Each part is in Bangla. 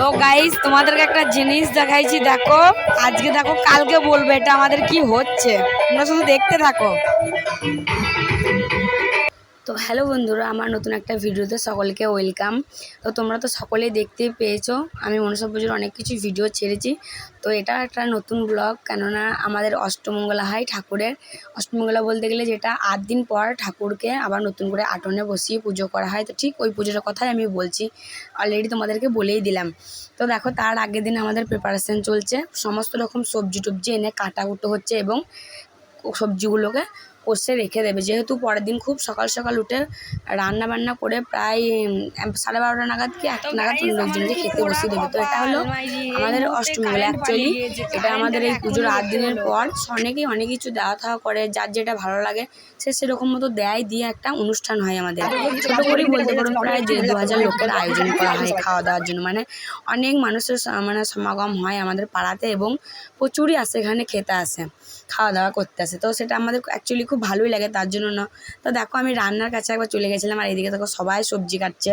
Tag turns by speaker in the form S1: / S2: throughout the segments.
S1: তো গাইস তোমাদেরকে একটা জিনিস দেখাইছি, দেখো। আজকে দেখো, কালকে বলবে এটা আমাদের কি হচ্ছে। তোমরা শুধু দেখতে থাকো। তো হ্যালো বন্ধুরা, আমার নতুন একটা ভিডিওতে সকলকে ওয়েলকাম। তো তোমরা তো সকলেই দেখতে পেয়েছ, আমি মনসা পুজোর অনেক কিছু ভিডিও ছেড়েছি। তো এটা একটা নতুন ব্লগ, কেননা আমাদের অষ্টমঙ্গলা হয় ঠাকুরের। অষ্টমঙ্গলা বলতে গেলে যেটা আট দিন পর ঠাকুরকে আবার নতুন করে আটনে বসিয়ে পুজো করা হয়। তো ঠিক ওই পুজোটার কথাই আমি বলছি অলরেডি তোমাদেরকে বলেই দিলাম। তো দেখো, তার আগের দিন আমাদের প্রিপারেশন চলছে। সমস্ত রকম সবজি টবজি এনে কাটাকুটো হচ্ছে এবং সবজিগুলোকে কষে রেখে দেবে। যেহেতু পরের দিন খুব সকাল সকাল উঠে রান্না বান্না করে প্রায় সাড়ে বারোটা নাগাদ কি একটা নাগাদ লোকজনকে খেতে বসিয়ে দেবে। তো এটা হলো আমাদের অষ্টমী অষ্টমীবেলা অ্যাকচুয়ালি এটা আমাদের এই পুজোর আট দিনের পর অনেকেই অনেক কিছু দেওয়া থাওয়া করে যার যেটা ভালো লাগে সে সেরকম মতো দেয় দিয়ে একটা অনুষ্ঠান হয় আমাদের। ছোট করেই বলতে পারো প্রায় দেড় দু হাজার লোকের আয়োজন করা হয় খাওয়া দাওয়ার জন্য। মানে অনেক মানুষের মানে সমাগম হয় আমাদের পাড়াতে এবং প্রচুরই আসে এখানে খেতে আসে খাওয়া দাওয়া করতে আসে। তো সেটা আমাদের অ্যাকচুয়ালি খুব ভালোই লাগে তার জন্য না। তো দেখো আমি রান্নার কাছে একবার চলে গেছিলাম আর এদিকে দেখো সবাই সবজি কাটছে।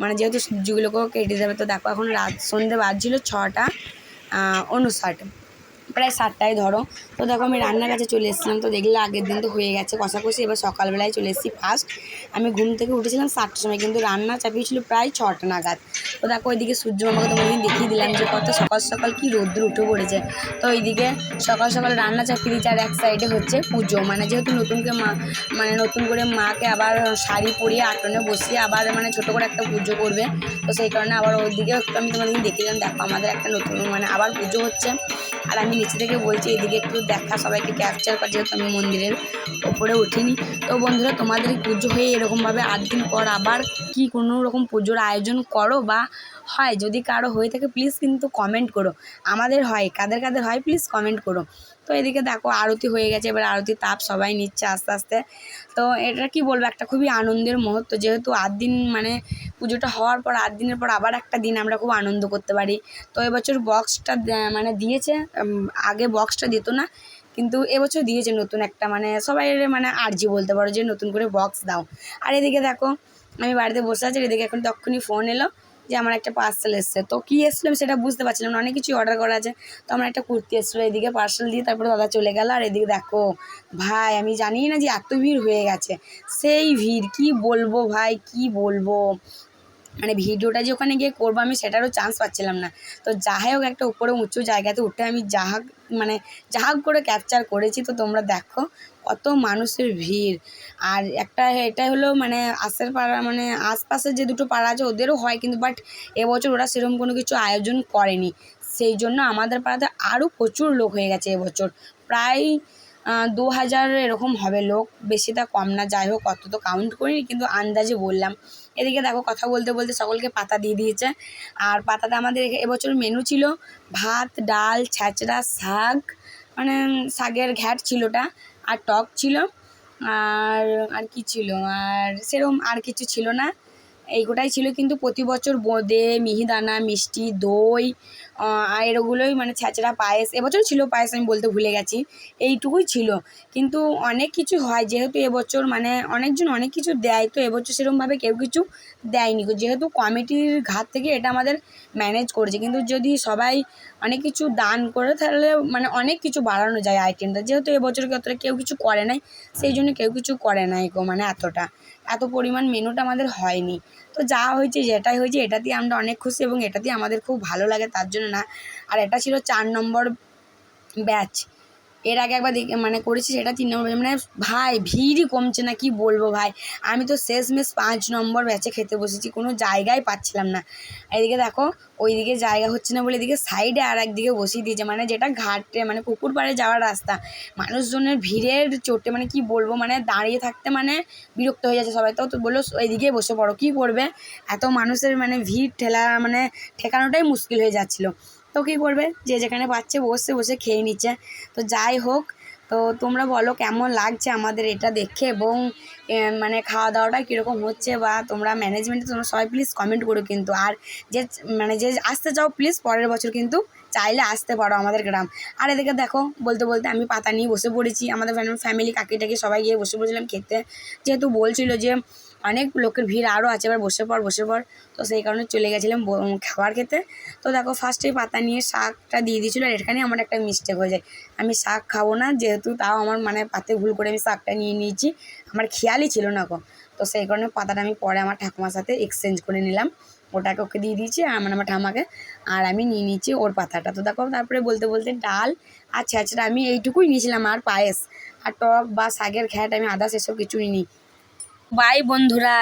S1: মানে যেহেতু সবজিগুলোকেও কেটে যাবে তো দেখো এখন রাত সন্ধে বাজছিল ছটা উনষাট প্রায় সাতটায় ধরো। তো দেখো আমি রান্নার কাছে চলে এসেছিলাম, তো দেখলে আগের দিন তো হয়ে গেছে কষাকষি এবার সকালবেলায় চলে এসেছি ফার্স্ট আমি ঘুম থেকে উঠেছিলাম সাতটার সময়, কিন্তু রান্না চাপিয়েছিল প্রায় ছটা নাগাদ। তো দেখো ওইদিকে সূর্য মামাকে তোমাদের দেখিয়ে দিলাম যে কত সকাল সকাল কি রৌদ্র উঠে পড়েছে। তো ওইদিকে সকাল সকাল রান্না চাপিয়ে দিচ্ছে আর এক সাইডে হচ্ছে পুজো। মানে যেহেতু নতুনকে মা মানে নতুন করে মাকে আবার শাড়ি পরিয়ে আটনে বসিয়ে আবার মানে ছোটো করে একটা পুজো করবে। তো সেই কারণে আবার ওইদিকে আমি তোমাদেরকে দেখিয়ে দিলাম, দেখো আমাদের একটা নতুন মানে আবার পুজো হচ্ছে। আর আমি নিচে থেকে বলছি, এদিকে একটু দেখা, সবাইকে ক্যাপচার করা, যেহেতু আমি মন্দিরের ওপরে উঠিনি। তো বন্ধুরা, তোমাদের পুজো হয়ে এরকমভাবে আট দিন পর আবার কি কোনো রকম পুজোর আয়োজন করো বা হয়? যদি কারও হয়ে থাকে প্লিজ কিন্তু কমেন্ট করো। আমাদের হয়, কাদের কাদের হয় প্লিজ কমেন্ট করো। তো এদিকে দেখো আরতি হয়ে গেছে, এবার আরতি তাপ সবাই নিচ্ছে আস্তে আস্তে। তো এটা কি বলব, একটা খুবই আনন্দের মুহূর্ত, যেহেতু আট দিন মানে পুজোটা হওয়ার পর, আট দিনের পর আবার একটা দিন আমরা খুব আনন্দ করতে পারি। তো এবছর বক্সটা মানে দিয়েছে আগে বক্সটা দিত না, কিন্তু এবছর দিয়েছে নতুন একটা মানে সবাই মানে আর্জি বলতে পারো যে নতুন করে বক্স দাও। আর এদিকে দেখো, আমি বাড়িতে বসে আছি এদিকে এখন তখনই ফোন এলো। যে আমার একটা পার্সেল এসছে। তো কী এসেছিল আমি সেটা বুঝতে পারছিলাম না। অনেক কিছুই অর্ডার করা আছে। তো আমার একটা কুর্তি এসেছিল এদিকে পার্সেল দিয়ে, তারপরে দাদা চলে গেল। আর এদিকে দেখো, ভাই, আমি জানি না যে এত ভিড় হয়ে গেছে। সেই ভিড়, কি বলব ভাই, কি বলব? মানে ভিডিওটা যে ওখানে গিয়ে করব আমি সেটারও চান্স পাচ্ছিলাম না। তো যাই হোক, একটা উপরে উঁচু জায়গাতে উঠে আমি যাহাক মানে যাহাক করে ক্যাপচার করেছি, তো তোমরা দেখো কত মানুষের ভিড়। আর একটা এটা হলো মানে আশের পাড়া মানে আশপাশের যে দুটো পাড়া আছে, ওদেরও হয় কিন্তু বাট এবছর ওরা সেরকম কোনো কিছু আয়োজন করেনি। সেই জন্য আমাদের পাড়াতে আরও প্রচুর লোক হয়ে গেছে এবছর। প্রায় দু হাজার এরকম হবে লোক বেশিটা কম না, যাই হোক, অত তো কাউন্ট করিনি, কিন্তু আন্দাজে বললাম। এদিকে দেখো, কথা বলতে বলতে সকলকে পাতা দিয়ে দিয়েছে। আর পাতাটা আমাদের এবছর মেনু ছিল ভাত, ডাল ছ্যাঁচড়া শাক মানে শাকের ঘ্যাট ছিলটা আর টক ছিল, আর আর কি ছিল? আর সেরকম আর কিছু ছিল না। এই গোটাই ছিল, কিন্তু প্রতি বছর বোঁদে, মিহিদানা, মিষ্টি, দই আর এরগুলোই মানে ছ্যাঁচড়া পায়েস, এবছর ছিল পায়েস, আমি বলতে ভুলে গেছি, এইটুকুই ছিল। কিন্তু অনেক কিছু হয়, যেহেতু এবছর মানে অনেকজন অনেক কিছু দেয়, তো এবছর সেরকমভাবে কেউ কিছু দেয়নি। যেহেতু কমিটির ঘাত থেকে এটা আমাদের ম্যানেজ করেছে, কিন্তু যদি সবাই অনেক কিছু দান করে, তাহলে মানে অনেক কিছু বাড়ানো যায় আইটেমটা। যেহেতু এবছর অতটা কেউ কিছু করে নাই, সেই জন্য কেউ কিছু করে নাই গো মানে এতটা। এত পরিমাণ মেনুটা আমাদের হয়নি। তো যা হয়েছে, যেটাই হয়েছে, এটাতেই আমরা অনেক খুশি এবং এটাতেই আমাদের খুব ভালো লাগে, তার জন্য না। আর এটা ছিল চার নম্বর ব্যাচ। এর আগে একবার দেখে মানে করেছি সেটা তিন নম্বর মানে ভাই ভিড়ই কমছে না, কি বলব ভাই? আমি তো শেষমেশ পাঁচ নম্বর ব্যাচে খেতে বসেছি, কোনো জায়গায় পাচ্ছিলাম না। এদিকে দেখো, ওইদিকে জায়গা হচ্ছে না বলে এদিকে সাইডে আর একদিকে বসিয়ে দিয়েছে মানে যেটা ঘাটে মানে পুকুর পাড়ে যাওয়ার রাস্তা। মানুষজনের ভিড়ের চোটে মানে কি বলব মানে দাঁড়িয়ে থাকতে মানে বিরক্ত হয়ে যাচ্ছে সবাই। তো তো বলল, ওইদিকে বসে পড়ো, কী করবে? এত মানুষের মানে ভিড় ঠেলা মানে ঠেকানোটাই মুশকিল হয়ে যাচ্ছিল। তো কী করবে? যে যেখানে পাচ্ছে বসে বসে খেয়ে নিচ্ছে। তো যাই হোক, তো তোমরা বলো কেমন লাগছে আমাদের এটা দেখে? এবং মানে খাওয়া দাওয়াটা কীরকম হচ্ছে? বা তোমরা ম্যানেজমেন্টে তোমরা সবাই প্লিজ কমেন্ট করো কিন্তু। আর যে মানে যে আসতে চাও প্লিজ পরের বছর কিন্তু চাইলে আসতে পারো আমাদের গ্রাম। আর এদিকে দেখো, বলতে বলতে আমি পাতা নিয়ে বসে পড়েছি। আমাদের ফ্যামিলি কাকি টাকি সবাই গিয়ে বসে পড়েছিলাম খেতে। যেহেতু বলছিল যে অনেক লোকের ভিড় আরও আছে, এবার বসে পর বসে পর। তো সেই কারণে চলে গেছিলাম খাবার খেতে। তো দেখো ফার্স্টে পাতা নিয়ে শাকটা দিয়ে দিয়েছিলো, আর এখানে আমার একটা মিস্টেক হয়ে যায়। আমি শাক খাব না, যেহেতু তাও আমার মানে পাতে ভুল করে আমি শাকটা নিয়ে নিয়েছি। আমার খেয়ালই ছিল না গো। তো সেই কারণে পাতাটা আমি পরে আমার ঠাকুমার সাথে এক্সচেঞ্জ করে নিলাম। ওটাকে ওকে দিয়ে দিয়েছি আর মানে আমার ঠামাকে আর আমি নিয়ে নিয়েছি ওর পাতাটা। তো দেখো তারপরে বলতে বলতে ডাল আর ছেঁচড়া আমি এইটুকুই নিয়েছিলাম, আর পায়েস। আর টক বা শাকের ঘ্যাট, আমি আদার্স এসব কিছুই নিই বাই বন্ধুরা।